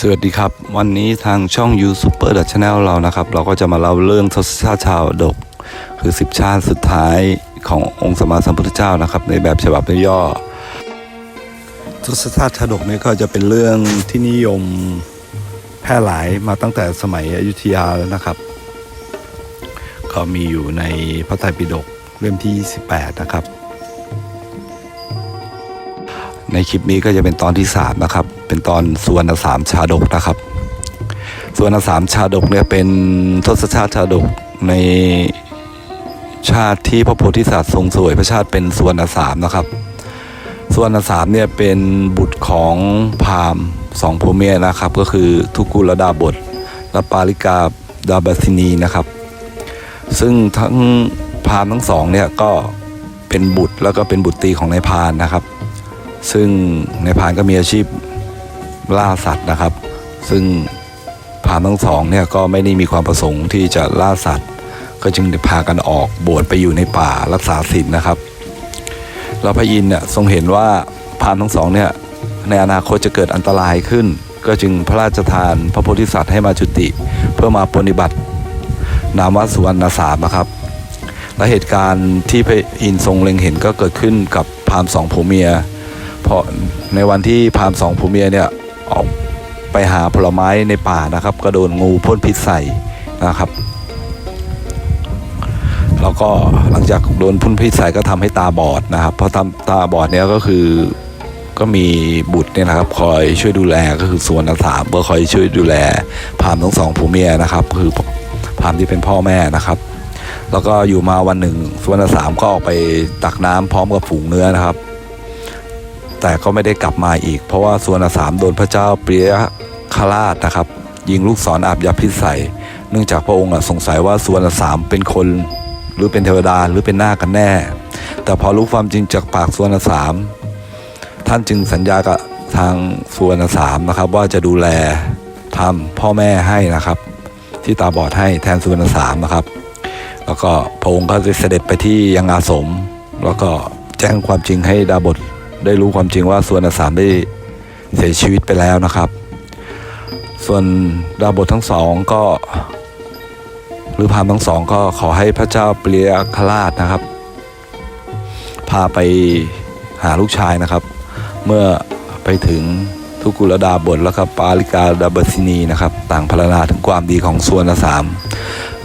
สวัสดีครับ วันนี้ทางช่อง You Super Channel เรานะครับ เราก็จะมาเล่าเรื่องทศชาติชาวดก คือ 10 ชาติสุดท้ายขององค์สมมาสัมพุทธเจ้านะครับ ในแบบฉบับย่อทศชาติชาดกนี่ก็จะเป็นเรื่องที่นิยมแพร่หลายมาตั้งแต่สมัยอยุธยาแล้วนะครับ ก็มีอยู่ในพระไตรปิฎกเล่มที่28นะครับ ในคลิปนี้ก็จะเป็นตอนที่สามนะครับ เป็นตอนสวรรณสามชาดกนะครับสวรรณสามชาดกเนี่ยเป็นทศชาติชาดกในชาติที่พระโพธิสัตว์ทรงสวยพระชาติเป็นสวรรณสามนะครับสวรรณสามเนี่ยเป็นบุตรของพราหมณ์สองผัวเมียนะครับ ก็คือทุกุลดาบทและปาริกาดาบสินีนะครับ ซึ่งทั้งพราหมณ์ทั้งสองเนี่ยก็เป็นบุตรแล้วก็เป็นบุตรีของนายพรานนะครับ ซึ่งในพานก็มีอาชีพล่าสัตว์นะครับ ซึ่งพานทั้งสองเนี่ยก็ไม่ได้มีความประสงค์ที่จะล่าสัตว์ ก็จึงพากันออกบวชไปอยู่ในป่ารักษาศีลนะครับแล้วพระอินทร์เนี่ยทรงเห็นว่าพานทั้งสองเนี่ยในอนาคตจะเกิดอันตรายขึ้น ก็จึงพระราชทานพระโพธิสัตว์ให้มาจุติ เพื่อมาปฏิบัติ นามว่าสุวรรณสามะครับและเหตุการณ์ที่พระอินทร์ทรงเล็งเห็นก็เกิดขึ้นกับพามสองผัวเมีย พราะในวันที่พามสองผัวเมียเนี่ยออกไปหาผลไม้ในป่านะครับ ก็โดนงูพ่นพิษใส่นะครับ แล้วก็หลังจากโดนพ่นพิษใส่ก็ทำให้ตาบอดนะครับเพราะทำตาบอดเนี่ยก็คือก็มีบุตรเนี่ยนะครับ คอยช่วยดูแลก็คือส่วนสามก็คอยช่วยดูแลพามทั้งสองผัวเมียนะครับ คือพามที่เป็นพ่อแม่นะครับแล้วก็อยู่มาวันหนึ่งสุวรรณสามก็ออกไปตักน้ำพร้อมกับฝูงเนื้อนะครับ แต่ก็ไม่ได้กลับมาอีก เพราะว่าสุวรรณสามโดนพระเจ้าเปรียคราชนะครับ ยิงลูกศรอาบยาพิษใส่เนื่องจากพระองค์สงสัยว่าสุวรรณสามเป็นคน หรือเป็นเทวดาหรือเป็นนาคกันแน่ แต่พอรู้ความจริงจากปากสุวรรณสามท่านจึงสัญญากับทางสุวรรณสามนะครับ ว่าจะดูแลทำพ่อแม่ให้นะครับ ที่ตาบอดให้แทนสุวรรณสามนะครับ แล้วก็พระองค์ก็จะเสด็จไปที่ยังอาสม แล้วก็แจ้งความจริงให้ดาบท ได้รู้ความจริงว่าสุวรรณสามได้เสียชีวิตไปแล้วนะครับ ส่วนดาบททั้งสองก็หรือพามทั้งสองก็ขอให้พระเจ้าเปรียคราชนะครับ พาไปหาลูกชายนะครับ เมื่อไปถึงทุกุลดาบทแล้วก็ปาลิกาดาบสินีนะครับ ต่างพรรณนาถึงความดีของสุวรรณสาม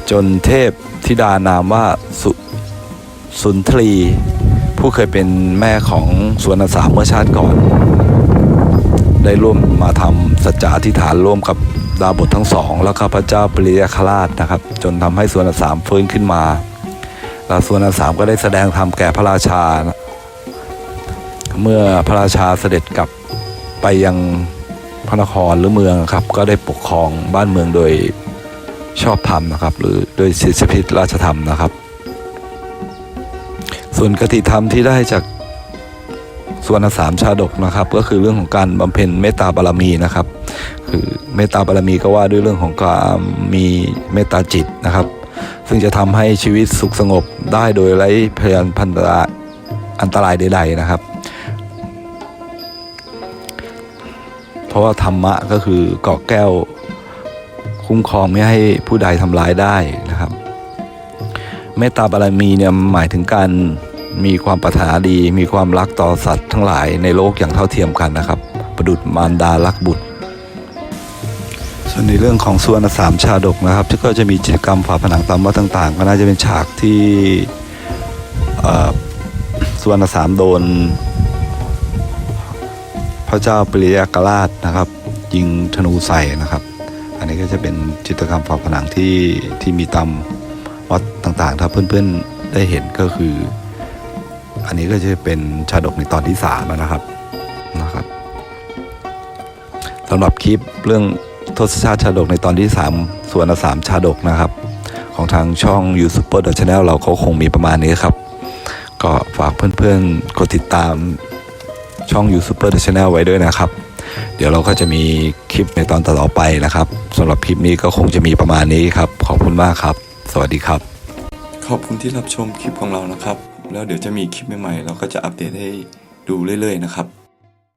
จนเทพธิดานามว่าสุสุนทรี ผู้เคยเป็นแม่ของสวนสามเมื่อชาติก่อน ได้ร่วมมาทำสัจจะอธิฐานร่วมกับดาบททั้งสอง แล้วก็พระเจ้าปริยคราชนะครับ จนทำให้สวนสามฟื้นขึ้นมาแล้วสวนสามก็ได้แสดงธรรมแก่พระราชา เมื่อพระราชาเสด็จกลับไปยังพระนครหรือเมืองครับ ก็ได้ปกครองบ้านเมืองโดยชอบธรรมนะครับ หรือโดยสิทธิพิษราชธรรมนะครับ ส่วนกติธรรมที่ได้จากส่วนสามชาดกนะครับ ก็คือเรื่องของการบำเพ็ญเมตตาบารมีนะครับ คือเมตตาบารมีก็ว่าด้วยเรื่องของการมีเมตตาจิตนะครับ ซึ่งจะทำให้ชีวิตสุขสงบได้โดยไร้พยานพันตรายอันตรายใดๆนะครับ เพราะว่าธรรมะก็คือเกาะแก้ว คุ้มครองไม่ให้ผู้ใดทำร้ายได้นะครับ เมตตาบารมีเนี่ยหมายถึงการ มีความปรารถนาดี มีความรักต่อสัตว์ทั้งหลายในโลกอย่างเท่าเทียมกันนะครับ ประดุจมารดารักบุตร ส่วนในเรื่องของส่วนสามชาดกนะครับที่ก็จะมีกิจกรรมฝาผนังตามวัดต่างๆ ก็น่าจะเป็นฉากที่ส่วนสามโดน พระเจ้าปริยากราชนะครับ ยิงธนูใส่นะครับ อันนี้ก็จะเป็นจิตรกรรมฝาผนังที่ที่มีตามวัดต่างๆ ถ้าเพื่อนๆได้เห็นก็คือ อันนี้ก็จะเป็นชาดกในตอนที่สามนะครับนะครับสำหรับคลิปเรื่องทศชาติชาดกในตอนที่สามส่วนสามชาดกนะครับ ของทางช่อง You Super The Channel เราก็คงมีประมาณนี้ครับ ก็ฝากเพื่อนๆกดติดตามช่อง You Super The Channel ไว้ด้วยนะครับ เดี๋ยวเราก็จะมีคลิปในตอนต่อไปนะครับสำหรับคลิปนี้ก็คงจะมีประมาณนี้ครับ ขอบคุณมากครับ สวัสดีครับ ขอบคุณที่รับชมคลิปของเรานะครับ แล้วเดี๋ยวจะมีคลิปใหม่ๆเราก็จะอัปเดตให้ดูเรื่อยๆนะครับ